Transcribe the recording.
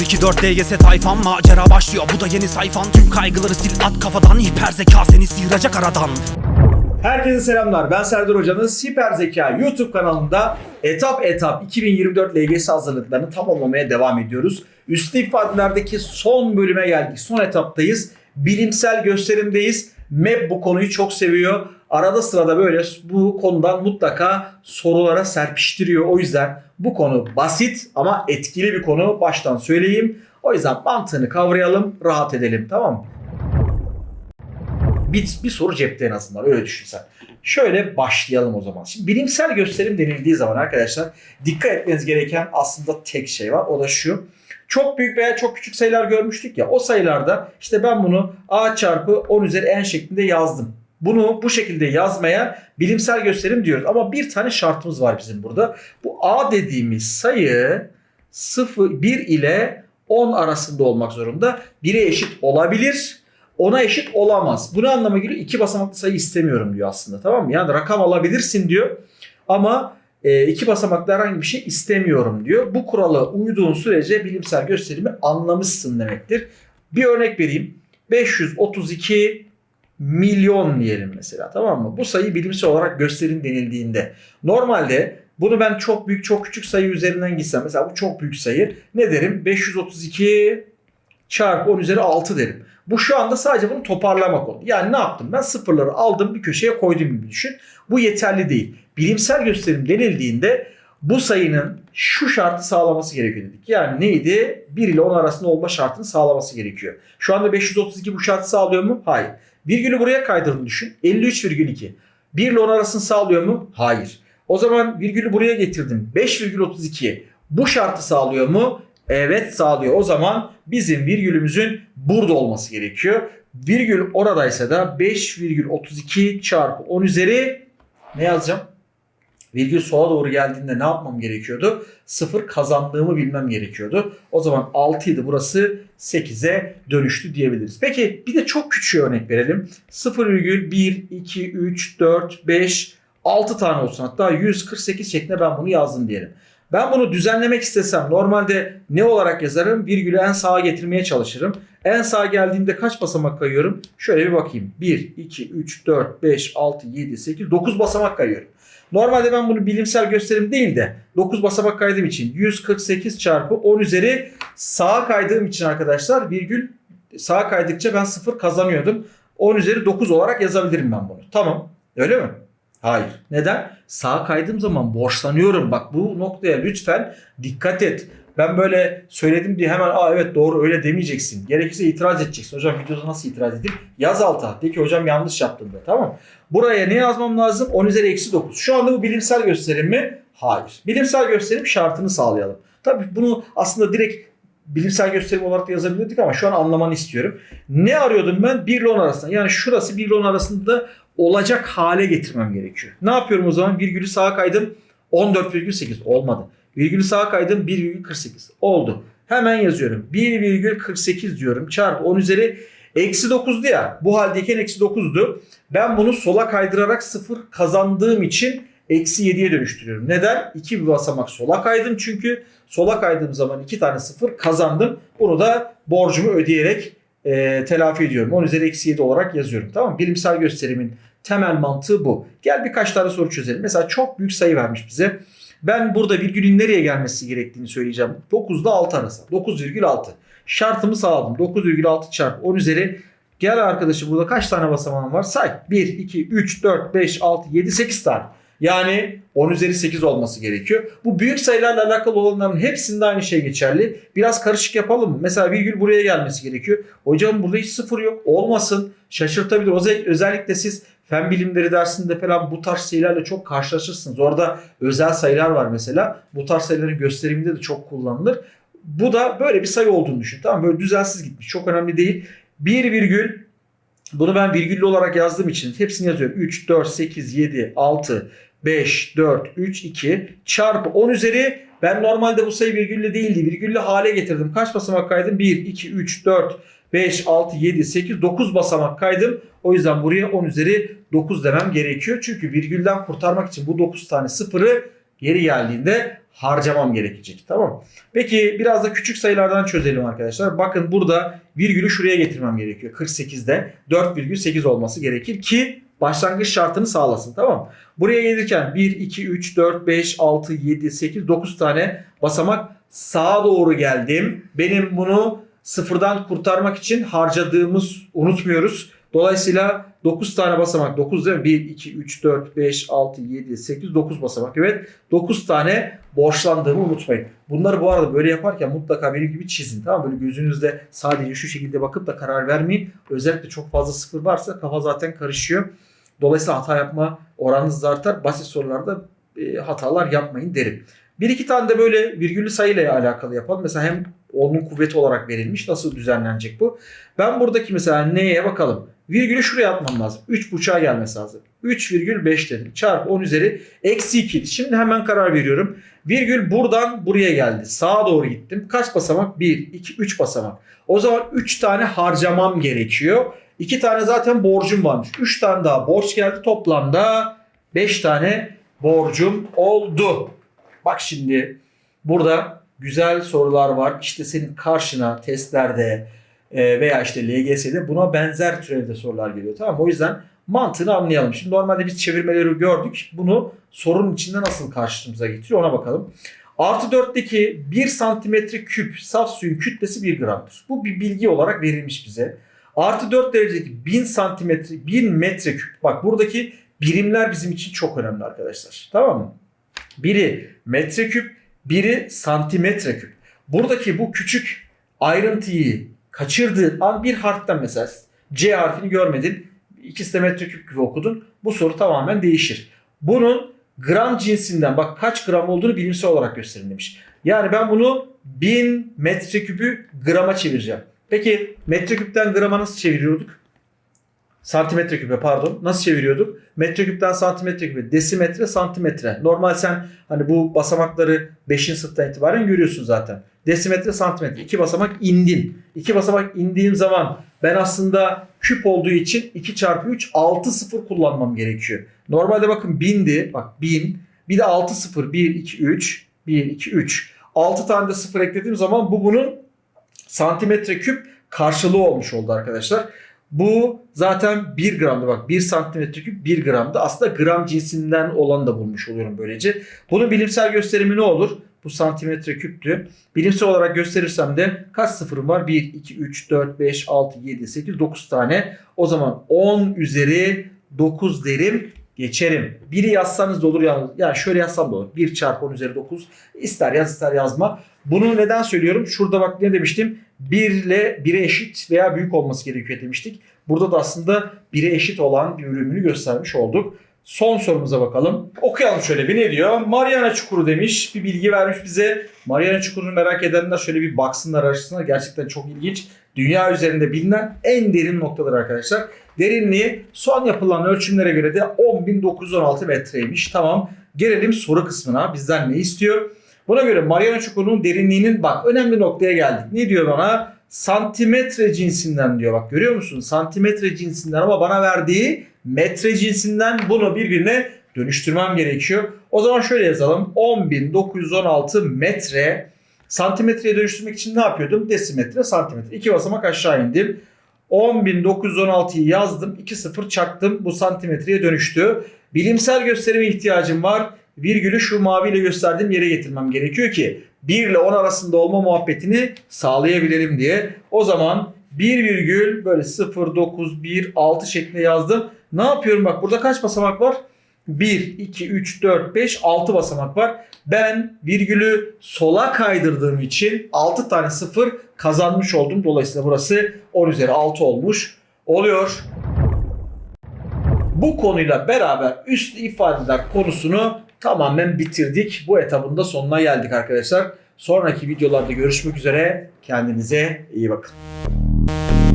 024 DGS tayfan macera başlıyor bu da yeni sayfan Tüm kaygıları sil at kafadan hiper zeka seni sıyıracak aradan Herkese selamlar. Ben Serdar Hoca'nız Hiper Zeka YouTube kanalında etap etap 2024 LGS hazırlıklarını tamamlamaya devam ediyoruz. Üstü ifadelerdeki son bölüme geldik. Son etaptayız. Bilimsel gösterimdeyiz. MEP bu konuyu çok seviyor. Arada sırada böyle bu konudan mutlaka sorulara serpiştiriyor. O yüzden bu konu basit ama etkili bir konu. Baştan söyleyeyim. O yüzden mantığını kavrayalım, rahat edelim tamam mı? bir, bir soru cepte en azından öyle düşünsen. Şöyle başlayalım o zaman. Şimdi bilimsel gösterim denildiği zaman arkadaşlar dikkat etmeniz gereken aslında tek şey var. O da şu. Çok büyük veya çok küçük sayılar görmüştük ya. O sayılarda işte ben bunu a çarpı 10 üzeri n şeklinde yazdım. Bunu bu şekilde yazmaya bilimsel gösterim diyoruz. Ama bir tane şartımız var bizim burada. Bu a dediğimiz sayı 0, 1 ile 10 arasında olmak zorunda. 1'e eşit olabilir ona eşit olamaz. Bu ne anlama geliyor? İki basamaklı sayı istemiyorum diyor aslında tamam mı? Yani rakam alabilirsin diyor ama e, iki basamaklı herhangi bir şey istemiyorum diyor. Bu kurala uyduğun sürece bilimsel gösterimi anlamışsın demektir. Bir örnek vereyim. 532 milyon diyelim mesela tamam mı? Bu sayı bilimsel olarak gösterim denildiğinde normalde bunu ben çok büyük çok küçük sayı üzerinden gitsem mesela bu çok büyük sayı ne derim? 532 çarpı 10 üzeri 6 derim. Bu şu anda sadece bunu toparlamak oldu. Yani ne yaptım? Ben sıfırları aldım bir köşeye koydum gibi düşün. Bu yeterli değil. Bilimsel gösterim denildiğinde bu sayının şu şartı sağlaması gerekiyor dedik. Yani neydi? 1 ile 10 arasında olma şartını sağlaması gerekiyor. Şu anda 532 bu şartı sağlıyor mu? Hayır. Virgülü buraya kaydırdığını düşün. 53,2. 1 ile 10 arasını sağlıyor mu? Hayır. O zaman virgülü buraya getirdim. 5,32. Bu şartı sağlıyor mu? Evet sağlıyor. O zaman bizim virgülümüzün burada olması gerekiyor. Virgül oradaysa da 5,32 çarpı 10 üzeri ne yazacağım? Virgül sola doğru geldiğinde ne yapmam gerekiyordu? 0 kazandığımı bilmem gerekiyordu. O zaman 6 idi burası 8'e dönüştü diyebiliriz. Peki bir de çok küçük örnek verelim. 0,1, 2, 3, 4, 5, 6 tane olsun. Hatta 148 şeklinde ben bunu yazdım diyelim. Ben bunu düzenlemek istesem normalde ne olarak yazarım? Virgülü en sağa getirmeye çalışırım. En sağa geldiğimde kaç basamak kayıyorum? Şöyle bir bakayım. 1, 2, 3, 4, 5, 6, 7, 8, 9 basamak kayıyorum. Normalde ben bunu bilimsel gösterim değil de 9 basamak kaydığım için 148 çarpı 10 üzeri sağa kaydığım için arkadaşlar virgül sağa kaydıkça ben 0 kazanıyordum. 10 üzeri 9 olarak yazabilirim ben bunu. Tamam. Öyle mi? Hayır. Neden? Sağa kaydığım zaman borçlanıyorum. Bak bu noktaya lütfen dikkat et. Ben böyle söyledim diye hemen aa evet doğru öyle demeyeceksin. Gerekirse itiraz edeceksin. Hocam videoda nasıl itiraz edeyim? Yaz alta. De ki hocam yanlış yaptın da. Tamam Buraya ne yazmam lazım? 10 üzeri eksi 9. Şu anda bu bilimsel gösterim mi? Hayır. Bilimsel gösterim şartını sağlayalım. Tabii bunu aslında direkt bilimsel gösterim olarak da yazabilirdik ama şu an anlamanı istiyorum. Ne arıyordum ben? 1 ile 10 arasında. Yani şurası 1 ile 10 arasında olacak hale getirmem gerekiyor. Ne yapıyorum o zaman? Virgülü sağa kaydım. 14,8 olmadı. Virgülü sağa kaydım 1,48 oldu. Hemen yazıyorum. 1,48 diyorum. Çarpı 10 üzeri eksi 9'du ya. Bu haldeyken eksi 9'du. Ben bunu sola kaydırarak 0 kazandığım için eksi 7'ye dönüştürüyorum. Neden? 2 bir basamak sola kaydım çünkü sola kaydığım zaman 2 tane 0 kazandım. Bunu da borcumu ödeyerek e, telafi ediyorum. 10 üzeri eksi 7 olarak yazıyorum. Tamam mı? Bilimsel gösterimin temel mantığı bu. Gel birkaç tane soru çözelim. Mesela çok büyük sayı vermiş bize. Ben burada virgülün nereye gelmesi gerektiğini söyleyeceğim. 9 ile 6 arası. 9,6. Şartımı sağladım. 9,6 çarpı 10 üzeri Gel arkadaşım burada kaç tane basamağım var? Say. 1, 2, 3, 4, 5, 6, 7, 8 tane. Yani 10 üzeri 8 olması gerekiyor. Bu büyük sayılarla alakalı olanların hepsinde aynı şey geçerli. Biraz karışık yapalım mı? Mesela virgül buraya gelmesi gerekiyor. Hocam burada hiç sıfır yok. Olmasın. Şaşırtabilir. Özellikle siz fen bilimleri dersinde falan bu tarz sayılarla çok karşılaşırsınız. Orada özel sayılar var mesela. Bu tarz sayıların gösteriminde de çok kullanılır. Bu da böyle bir sayı olduğunu düşün. Tamam Böyle düzensiz gitmiş. Çok önemli değil. 1 virgül bunu ben virgüllü olarak yazdığım için hepsini yazıyorum. 3, 4, 8, 7, 6, 5, 4, 3, 2 çarpı 10 üzeri ben normalde bu sayı virgüllü değildi. Virgüllü hale getirdim. Kaç basamak kaydım? 1, 2, 3, 4, 5, 6, 7, 8, 9 basamak kaydım. O yüzden buraya 10 üzeri 9 demem gerekiyor. Çünkü virgülden kurtarmak için bu 9 tane sıfırı Geri geldiğinde harcamam gerekecek. Tamam. Peki biraz da küçük sayılardan çözelim arkadaşlar. Bakın burada virgülü şuraya getirmem gerekiyor. 48'de 4,8 olması gerekir ki başlangıç şartını sağlasın. Tamam. Buraya gelirken 1, 2, 3, 4, 5, 6, 7, 8, 9 tane basamak sağa doğru geldim. Benim bunu sıfırdan kurtarmak için harcadığımız unutmuyoruz. Dolayısıyla 9 tane basamak 9 değil mi? 1, 2, 3, 4, 5, 6, 7, 8, 9 basamak. Evet 9 tane borçlandığımı unutmayın. Bunları bu arada böyle yaparken mutlaka benim gibi çizin. Tamam? Böyle gözünüzde sadece şu şekilde bakıp da karar vermeyin. Özellikle çok fazla sıfır varsa kafa zaten karışıyor. Dolayısıyla hata yapma oranınız artar. Basit sorularda e, hatalar yapmayın derim. Bir iki tane de böyle virgüllü sayıyla alakalı yapalım. Mesela hem onun kuvveti olarak verilmiş. Nasıl düzenlenecek bu? Ben buradaki mesela neye bakalım. Virgülü şuraya atmam lazım. 3.5'a gelmesi lazım. 3,5 dedim. Çarpı 10 üzeri eksi 2. Şimdi hemen karar veriyorum. Virgül buradan buraya geldi. Sağa doğru gittim. Kaç basamak? 1, 2, 3 basamak. O zaman 3 tane harcamam gerekiyor. 2 tane zaten borcum varmış. 3 tane daha borç geldi. Toplamda 5 tane borcum oldu. Bak şimdi burada güzel sorular var. İşte senin karşına testlerde e, veya işte LGS'de buna benzer türevde sorular geliyor. Tamam? O yüzden mantığını anlayalım. Şimdi normalde biz çevirmeleri gördük. Bunu sorunun içinde nasıl karşımıza getiriyor ona bakalım. Artı 4'teki 1 santimetre küp saf suyun kütlesi 1 gramdır. Bu bir bilgi olarak verilmiş bize. Artı 4 derecedeki 1000 santimetre 1000 metre küp. Bak buradaki birimler bizim için çok önemli arkadaşlar. Tamam mı? Biri metreküp, biri santimetre küp. Buradaki bu küçük ayrıntıyı kaçırdığın an bir harften mesela C harfini görmedin. İkisi de metreküp gibi okudun. Bu soru tamamen değişir. Bunun gram cinsinden bak kaç gram olduğunu bilimsel olarak gösterin demiş. Yani ben bunu 1000 metreküpü grama çevireceğim. Peki metreküpten grama nasıl çeviriyorduk? Santimetre küpe pardon. Nasıl çeviriyorduk? Metreküpten santimetre küpe, desimetre, santimetre. Normal sen hani bu basamakları 5. sınıftan itibaren görüyorsun zaten. Desimetre, santimetre. iki basamak indin. İki basamak indiğim zaman ben aslında küp olduğu için 2 çarpı 3 6 sıfır kullanmam gerekiyor. Normalde bakın bindi. Bak 1000. Bir de 6 sıfır. 1, 2, 3. 1, 2, 3. 6 tane de sıfır eklediğim zaman bu bunun santimetre küp karşılığı olmuş oldu arkadaşlar. Bu zaten 1 gramdı bak 1 santimetre küp 1 gramdı. Aslında gram cinsinden olan da bulmuş oluyorum böylece. Bunun bilimsel gösterimi ne olur? Bu santimetre küptü. Bilimsel olarak gösterirsem de kaç sıfırım var? 1, 2, 3, 4, 5, 6, 7, 8, 9 tane. O zaman 10 üzeri 9 derim geçerim. Biri yazsanız da olur yalnız. Yani şöyle yazsam da olur. 1 çarpı 10 üzeri 9. İster yaz ister yazma. Bunu neden söylüyorum? Şurada bak ne demiştim? 1 ile 1'e eşit veya büyük olması gerekiyor demiştik. Burada da aslında 1'e eşit olan bir ürününü göstermiş olduk. Son sorumuza bakalım. Okuyalım şöyle bir ne diyor? Mariana Çukuru demiş. Bir bilgi vermiş bize. Mariana Çukuru'nu merak edenler şöyle bir baksınlar araştırsınlar. Gerçekten çok ilginç. Dünya üzerinde bilinen en derin noktadır arkadaşlar. Derinliği son yapılan ölçümlere göre de 10.916 metreymiş. Tamam. Gelelim soru kısmına. Bizden ne istiyor? Buna göre Mariana Çukuru'nun derinliğinin bak önemli noktaya geldik. Ne diyor bana? Santimetre cinsinden diyor. Bak görüyor musun? Santimetre cinsinden ama bana verdiği metre cinsinden bunu birbirine dönüştürmem gerekiyor. O zaman şöyle yazalım. 10.916 metre santimetreye dönüştürmek için ne yapıyordum? Desimetre, santimetre. İki basamak aşağı indim. 10.916'yı yazdım. 2 sıfır çaktım. Bu santimetreye dönüştü. Bilimsel gösterime ihtiyacım var. Virgülü şu maviyle gösterdiğim yere getirmem gerekiyor ki 1 ile 10 arasında olma muhabbetini sağlayabilelim diye. O zaman 1 virgül böyle 0, 9, 1, 6 şeklinde yazdım. Ne yapıyorum bak burada kaç basamak var? 1, 2, 3, 4, 5, 6 basamak var. Ben virgülü sola kaydırdığım için 6 tane 0 kazanmış oldum. Dolayısıyla burası 10 üzeri 6 olmuş oluyor. Bu konuyla beraber üst ifadeler konusunu tamamen bitirdik. Bu etabın da sonuna geldik arkadaşlar. Sonraki videolarda görüşmek üzere. Kendinize iyi bakın. you